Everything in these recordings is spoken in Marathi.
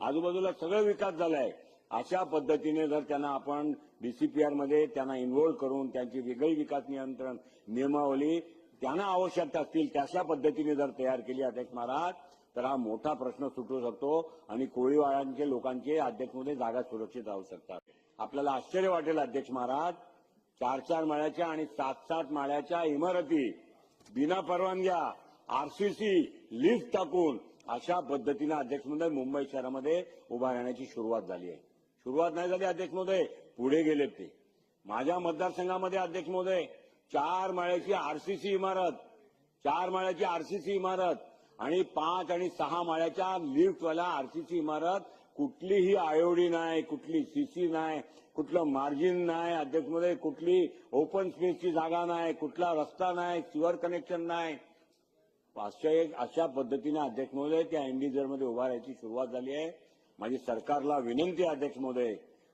आजूबाजूला सगळं विकास झालाय. अशा पद्धतीने जर त्यांना आपण डीसीपीआरमध्ये त्यांना इन्व्हॉल्व्ह करून त्यांची वेगळी विकास नियंत्रण नियमावली त्यांना आवश्यकता असतील तशा पद्धतीने जर तयार केली अध्यक्ष महाराज तर हा मोठा प्रश्न सुटू शकतो आणि कोळीवाड्यांचे लोकांचे अध्यक्षमध्ये जागा सुरक्षित राहू शकतात. आपल्याला आश्चर्य वाटेल अध्यक्ष महाराज चार चार माळ्याच्या आणि सात सात माळ्याच्या इमारती बिना परवानग्या आरसीसी लिफ्ट टाकून अशा पद्धतीनं अध्यक्ष महोदय मुंबई शहरामध्ये उभा राहण्याची सुरुवात झाली आहे. सुरुवात नाही झाली अध्यक्ष महोदय पुढे गेलेत ते. माझ्या मतदारसंघामध्ये अध्यक्ष महोदय चार माळ्याची आरसीसी इमारत चार माळ्याची आरसीसी इमारत आणि पाच आणि सहा माळ्याच्या लिफ्टवाल्या आरसीसी इमारत कुठलीही आयोडी नाही कुठली सीसी नाही कुठलं मार्जिन नाही अध्यक्षमध्ये कुठली ओपन स्पेसची जागा नाही कुठला रस्ता नाही सिवर कनेक्शन नाही. अशा एक अशा पद्धतीने अध्यक्ष महोदय त्या एनडीजरमध्ये उभा राहायची सुरुवात झाली आहे. माझी सरकारला विनंती अध्यक्ष महोदय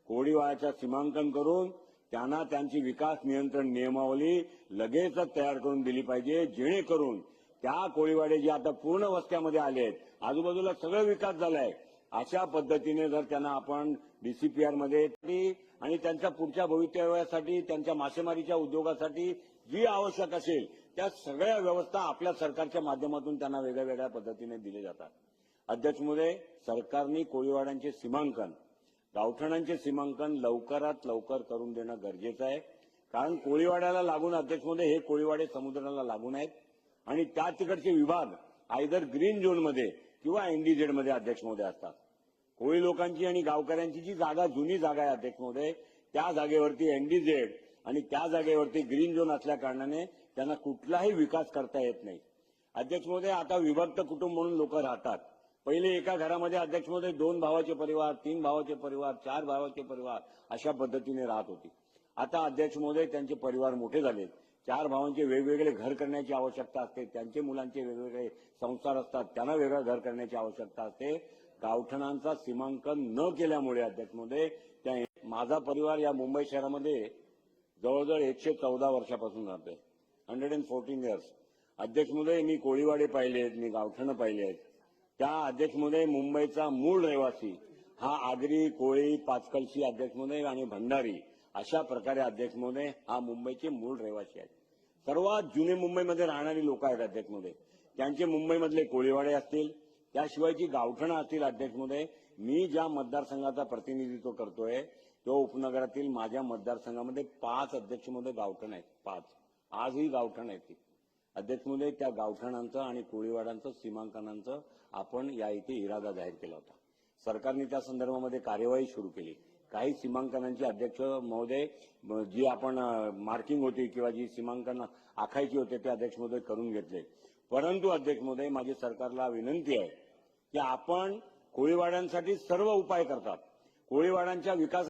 कोळीवाड्याचं सीमांकन करून त्यांना त्यांची विकास नियंत्रण नियमावली लगेचच तयार करून दिली पाहिजे जेणेकरून त्या कोळीवाडे जे आता पूर्ण वस्त्यामध्ये आले आहेत आजूबाजूला सगळं विकास झालाय. अशा पद्धतीने जर त्यांना आपण डीसीपीआरमध्ये आणि त्यांच्या पुढच्या भवितव्यासाठी त्यांच्या मासेमारीच्या उद्योगासाठी जी आवश्यक असेल त्या सगळ्या व्यवस्था आपल्या सरकारच्या माध्यमातून त्यांना वेगळ्या वेगळ्या पद्धतीने दिले जातात. अध्यक्ष मुळे सरकारने कोळीवाड्यांचे सीमांकन गावठणांचे सीमांकन लवकरात लवकर करून देणं गरजेचं आहे. कारण कोळीवाड्याला लागून अध्यक्ष महोदय हे कोळीवाडे समुद्राला लागून आहेत. आणि त्या तिकडचे विभाग आयदर ग्रीन झोनमध्ये किंवा एनडीझेडमध्ये अध्यक्ष महोदय असतात. कोळी लोकांची आणि गावकऱ्यांची जी जागा जुनी जागा आहे अध्यक्ष महोदय त्या जागेवरती एनडीझेड आणि त्या जागेवरती ग्रीन झोन असल्या कारणाने त्यांना कुठलाही विकास करता येत नाही. अध्यक्ष महोदय आता विभक्त कुटुंब म्हणून लोक राहतात. पहिले एका घरामध्ये अध्यक्ष महोदय दोन भावाचे परिवार तीन भावाचे परिवार चार भावाचे परिवार अशा पद्धतीने राहत होती. आता अध्यक्ष महोदय त्यांचे परिवार मोठे झाले चार भावांचे वेगवेगळे घर करण्याची आवश्यकता असते त्यांचे मुलांचे वेगवेगळे संसार असतात त्यांना वेगळं घर करण्याची आवश्यकता असते. गावठणांचा सीमांकन न केल्यामुळे अध्यक्षमध्ये त्या माझा परिवार या मुंबई शहरामध्ये जवळजवळ एकशे चौदा वर्षापासून राहतोय. हंड्रेड अँड फोर्टीन इयर्स अध्यक्षमध्ये मी कोळीवाडे पाहिले आहेत मी गावठणं पाहिले आहेत. त्या अध्यक्षमध्ये मुंबईचा मूळ रहिवासी हा आगरी कोळी पाचकलशी अध्यक्षमध्ये आणि भंडारी अशा प्रकारे अध्यक्ष महोदय हा मुंबईचे मूळ रहिवासी आहेत. सर्वात जुने मुंबईमध्ये राहणारी लोक आहेत अध्यक्ष महोदय. त्यांचे मुंबईमधले कोळीवाडे असतील त्याशिवायची गावठणं असतील अध्यक्ष महोदय. मी ज्या मतदारसंघाचा प्रतिनिधित्व करतोय तो उपनगरातील माझ्या मतदारसंघामध्ये पाच अध्यक्ष महोदय गावठण आहेत पाच. आजही गावठण आहेत ती. अध्यक्ष महोदय त्या गावठणांचं आणि कोळीवाड्यांचं सीमांकनांचं आपण या इथे इरादा जाहीर केला होता. सरकारने त्या संदर्भामध्ये कार्यवाही सुरू केली. काही सीमांकनांचे अध्यक्ष महोदय जी आपण मार्किंग होती किंवा जी सीमांकन आखायची होते ते अध्यक्ष महोदय करून घेतले. परंतु अध्यक्ष महोदय माझी सरकारला विनंती आहे की आपण कोळीवाड्यांसाठी सर्व उपाय करतात. कोळीवाड्यांच्या विकास